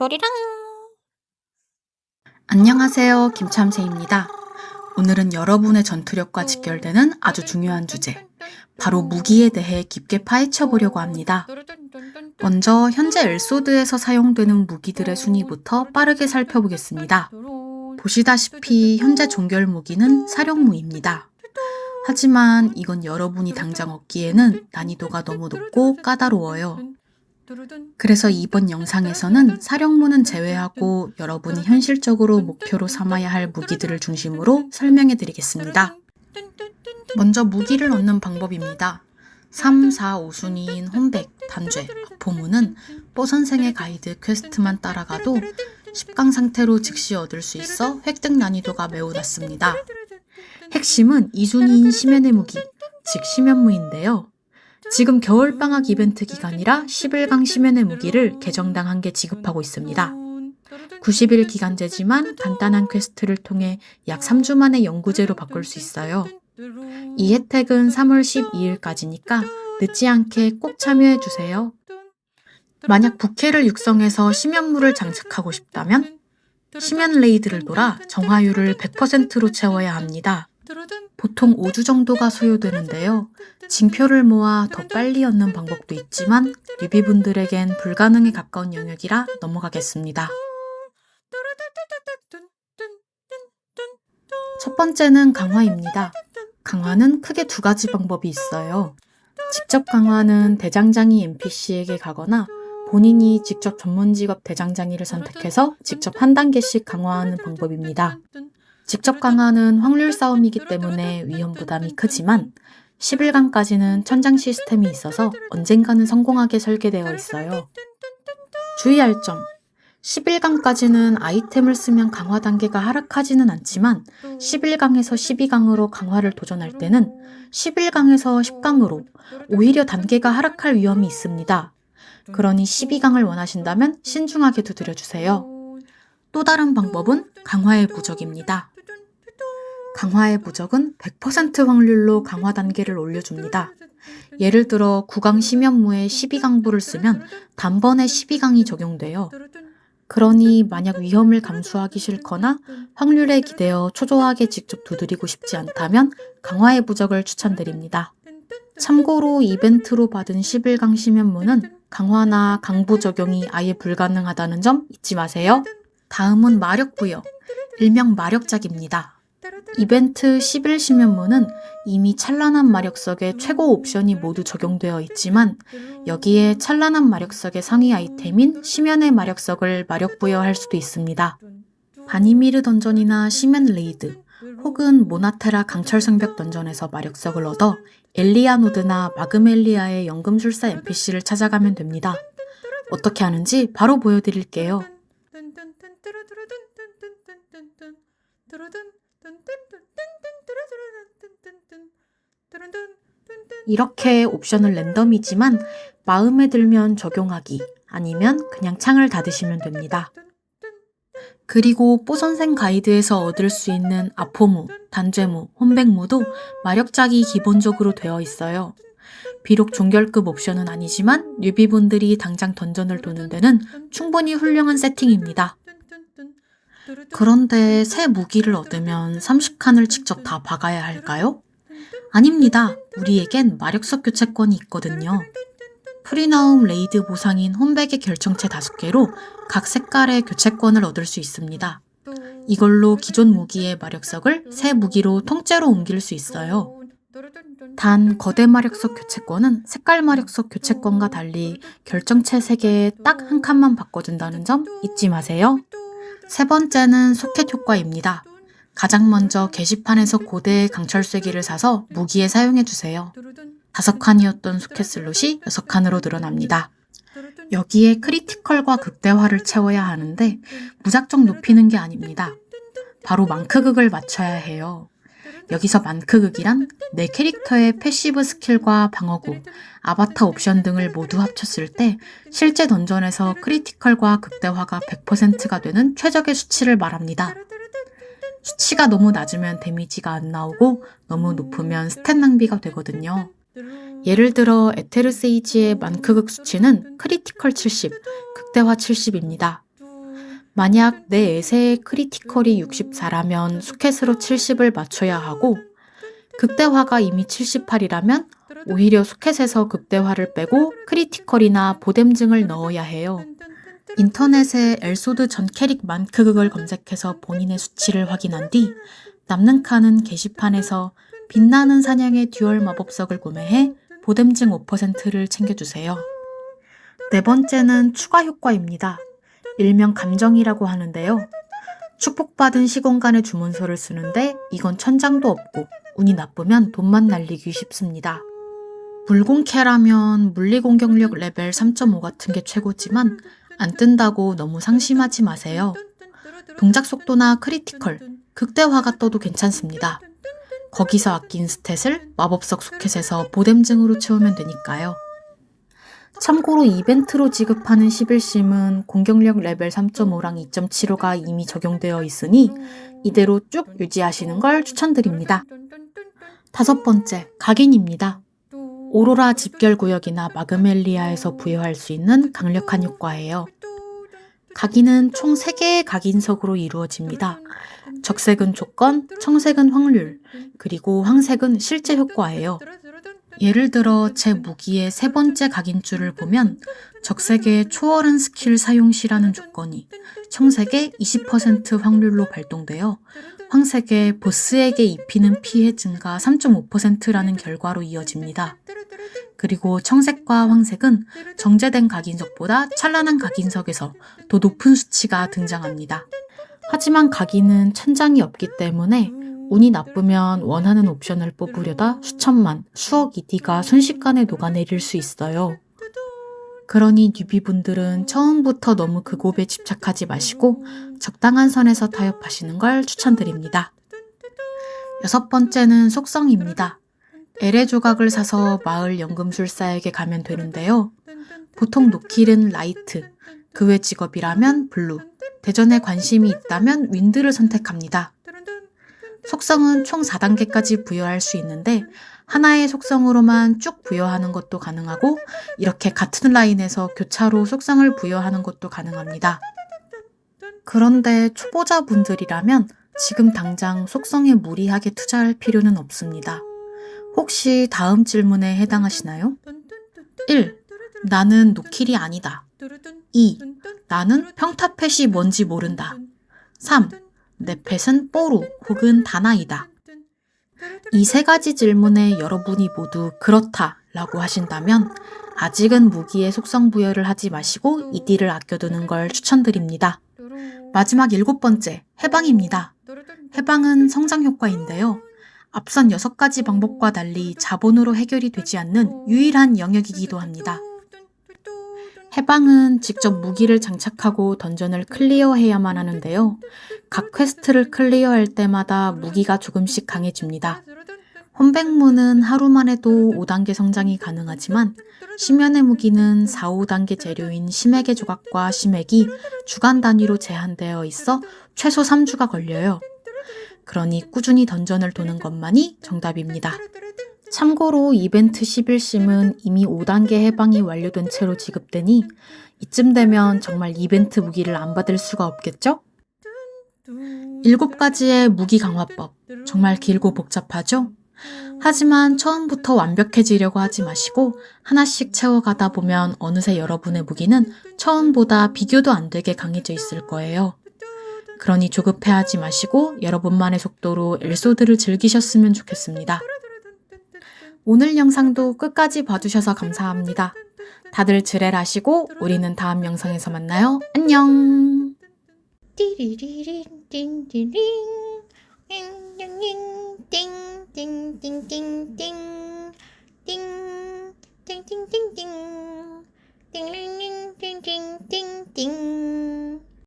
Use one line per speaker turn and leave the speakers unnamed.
또리랑
안녕하세요. 김참새입니다. 오늘은 여러분의 전투력과 직결되는 아주 중요한 주제, 바로 무기에 대해 깊게 파헤쳐 보려고 합니다. 먼저 현재 엘소드에서 사용되는 무기들의 순위부터 빠르게 살펴보겠습니다. 보시다시피 현재 종결 무기는 사령무입니다. 하지만 이건 여러분이 당장 얻기에는 난이도가 너무 높고 까다로워요. 그래서 이번 영상에서는 사령무는 제외하고 여러분이 현실적으로 목표로 삼아야 할 무기들을 중심으로 설명해 드리겠습니다. 먼저 무기를 얻는 방법입니다. 3, 4, 5순위인 혼백, 단죄, 아포무는 뽀 선생의 가이드 퀘스트만 따라가도 10강 상태로 즉시 얻을 수 있어 획득 난이도가 매우 낮습니다. 핵심은 2순위인 심연의 무기, 즉 심연무인데요. 지금 겨울방학 이벤트 기간이라 11강 심연의 무기를 계정당 한 개 지급하고 있습니다. 90일 기간제지만 간단한 퀘스트를 통해 약 3주 만에 영구제로 바꿀 수 있어요. 이 혜택은 3월 12일까지니까 늦지 않게 꼭 참여해주세요. 만약 부캐를 육성해서 심연물을 장착하고 싶다면 심연 레이드를 돌아 정화율을 100%로 채워야 합니다. 보통 5주 정도가 소요되는데요. 징표를 모아 더 빨리 얻는 방법도 있지만 뉴비분들에겐 불가능에 가까운 영역이라 넘어가겠습니다. 첫 번째는 강화입니다. 강화는 크게 두 가지 방법이 있어요. 직접 강화는 대장장이 NPC에게 가거나 본인이 직접 전문 직업 대장장이를 선택해서 직접 한 단계씩 강화하는 방법입니다. 직접 강화는 확률 싸움이기 때문에 위험 부담이 크지만 11강까지는 천장 시스템이 있어서 언젠가는 성공하게 설계되어 있어요. 주의할 점. 11강까지는 아이템을 쓰면 강화 단계가 하락하지는 않지만 11강에서 12강으로 강화를 도전할 때는 11강에서 10강으로 오히려 단계가 하락할 위험이 있습니다. 그러니 12강을 원하신다면 신중하게 두드려 주세요. 또 다른 방법은 강화의 부적입니다. 강화의 부적은 100% 확률로 강화 단계를 올려줍니다. 예를 들어 9강 심연무에 12강부를 쓰면 단번에 12강이 적용돼요. 그러니 만약 위험을 감수하기 싫거나 확률에 기대어 초조하게 직접 두드리고 싶지 않다면 강화의 부적을 추천드립니다. 참고로 이벤트로 받은 11강 심연무는 강화나 강부 적용이 아예 불가능하다는 점 잊지 마세요. 다음은 마력 부여, 일명 마력작입니다. 이벤트 11심연무는 이미 찬란한 마력석의 최고 옵션이 모두 적용되어 있지만 여기에 찬란한 마력석의 상위 아이템인 심연의 마력석을 마력 부여할 수도 있습니다. 바니미르 던전이나 심연 레이드 혹은 모나테라 강철성벽 던전에서 마력석을 얻어 엘리아노드나 마그멜리아의 연금술사 NPC를 찾아가면 됩니다. 어떻게 하는지 바로 보여드릴게요. 이렇게 옵션을 랜덤이지만 마음에 들면 적용하기 아니면 그냥 창을 닫으시면 됩니다. 그리고 뽀선생 가이드에서 얻을 수 있는 아포무, 단죄무, 혼백무도 마력작이 기본적으로 되어 있어요. 비록 종결급 옵션은 아니지만 뉴비분들이 당장 던전을 도는 데는 충분히 훌륭한 세팅입니다. 그런데 새 무기를 얻으면 30칸을 직접 다 박아야 할까요? 아닙니다. 우리에겐 마력석 교체권이 있거든요. 프리나움 레이드 보상인 홈백의 결정체 5개로 각 색깔의 교체권을 얻을 수 있습니다. 이걸로 기존 무기의 마력석을 새 무기로 통째로 옮길 수 있어요. 단 거대 마력석 교체권은 색깔 마력석 교체권과 달리 결정체 3개에 딱 한 칸만 바꿔준다는 점 잊지 마세요. 세 번째는 소켓 효과입니다. 가장 먼저 게시판에서 고대의 강철쇠기를 사서 무기에 사용해주세요. 다섯 칸이었던 소켓 슬롯이 여섯 칸으로 늘어납니다. 여기에 크리티컬과 극대화를 채워야 하는데 무작정 높이는 게 아닙니다. 바로 만크극을 맞춰야 해요. 여기서 만크극이란 내 캐릭터의 패시브 스킬과 방어구, 아바타 옵션 등을 모두 합쳤을 때 실제 던전에서 크리티컬과 극대화가 100%가 되는 최적의 수치를 말합니다. 수치가 너무 낮으면 데미지가 안 나오고 너무 높으면 스탯 낭비가 되거든요. 예를 들어 에테르 세이지의 만크극 수치는 크리티컬 70, 극대화 70입니다. 만약 내 에세의 크리티컬이 64라면 수켓으로 70을 맞춰야 하고 극대화가 이미 78이라면 오히려 수켓에서 극대화를 빼고 크리티컬이나 보뎀증을 넣어야 해요. 인터넷에 엘소드 전 캐릭 만크극을 검색해서 본인의 수치를 확인한 뒤 남는 칸은 게시판에서 빛나는 사냥의 듀얼 마법석을 구매해 보뎀증 5%를 챙겨주세요. 네 번째는 추가 효과입니다. 일명 감정이라고 하는데요. 축복받은 시공간의 주문서를 쓰는데 이건 천장도 없고 운이 나쁘면 돈만 날리기 쉽습니다. 물공캐라면 물리공격력 레벨 3.5 같은 게 최고지만 안 뜬다고 너무 상심하지 마세요. 동작 속도나 크리티컬, 극대화가 떠도 괜찮습니다. 거기서 아낀 스탯을 마법석 소켓에서 보뎀증으로 채우면 되니까요. 참고로 이벤트로 지급하는 11심은 공격력 레벨 3.5랑 2.75가 이미 적용되어 있으니 이대로 쭉 유지하시는 걸 추천드립니다. 다섯 번째, 각인입니다. 오로라 집결 구역이나 마그멜리아에서 부여할 수 있는 강력한 효과예요. 각인은 총 3개의 각인석으로 이루어집니다. 적색은 조건, 청색은 확률, 그리고 황색은 실제 효과예요. 예를 들어 제 무기의 세 번째 각인줄을 보면 적색의 초월한 스킬 사용 시라는 조건이 청색의 20% 확률로 발동되어 황색의 보스에게 입히는 피해 증가 3.5%라는 결과로 이어집니다. 그리고 청색과 황색은 정제된 각인석보다 찬란한 각인석에서 더 높은 수치가 등장합니다. 하지만 각인은 천장이 없기 때문에 운이 나쁘면 원하는 옵션을 뽑으려다 수천만, 수억 ED가 순식간에 녹아내릴 수 있어요. 그러니 뉴비분들은 처음부터 너무 그 곱에 집착하지 마시고 적당한 선에서 타협하시는 걸 추천드립니다. 여섯 번째는 속성입니다. LA 조각을 사서 마을 연금술사에게 가면 되는데요. 보통 노킬은 라이트, 그 외 직업이라면 블루, 대전에 관심이 있다면 윈드를 선택합니다. 속성은 총 4단계까지 부여할 수 있는데 하나의 속성으로만 쭉 부여하는 것도 가능하고 이렇게 같은 라인에서 교차로 속성을 부여하는 것도 가능합니다. 그런데 초보자분들이라면 지금 당장 속성에 무리하게 투자할 필요는 없습니다. 혹시 다음 질문에 해당하시나요? 1. 나는 노킬이 아니다. 2. 나는 평타펫이 뭔지 모른다. 3. 내 펫은 뽀루 혹은 다나이다. 이 세 가지 질문에 여러분이 모두 그렇다 라고 하신다면 아직은 무기의 속성 부여를 하지 마시고 이디를 아껴두는 걸 추천드립니다. 마지막 일곱 번째, 해방입니다. 해방은 성장 효과인데요. 앞선 여섯 가지 방법과 달리 자본으로 해결이 되지 않는 유일한 영역이기도 합니다. 해방은 직접 무기를 장착하고 던전을 클리어해야만 하는데요. 각 퀘스트를 클리어할 때마다 무기가 조금씩 강해집니다. 혼백무는 하루만 해도 5단계 성장이 가능하지만 심연의 무기는 4, 5단계 재료인 심액의 조각과 심액이 주간 단위로 제한되어 있어 최소 3주가 걸려요. 그러니 꾸준히 던전을 도는 것만이 정답입니다. 참고로 이벤트 11심은 이미 5단계 해방이 완료된 채로 지급되니 이쯤 되면 정말 이벤트 무기를 안 받을 수가 없겠죠? 7가지의 무기 강화법. 정말 길고 복잡하죠? 하지만 처음부터 완벽해지려고 하지 마시고 하나씩 채워가다 보면 어느새 여러분의 무기는 처음보다 비교도 안 되게 강해져 있을 거예요. 그러니 조급해하지 마시고 여러분만의 속도로 엘소드를 즐기셨으면 좋겠습니다. 오늘 영상도 끝까지 봐주셔서 감사합니다. 다들 즐해라시고 우리는 다음 영상에서 만나요. 안녕!
띠리리링 띵띠링 띵띵띵 띵띵띵띵 띵띵띵띵띵 띵띵띵띵띵띵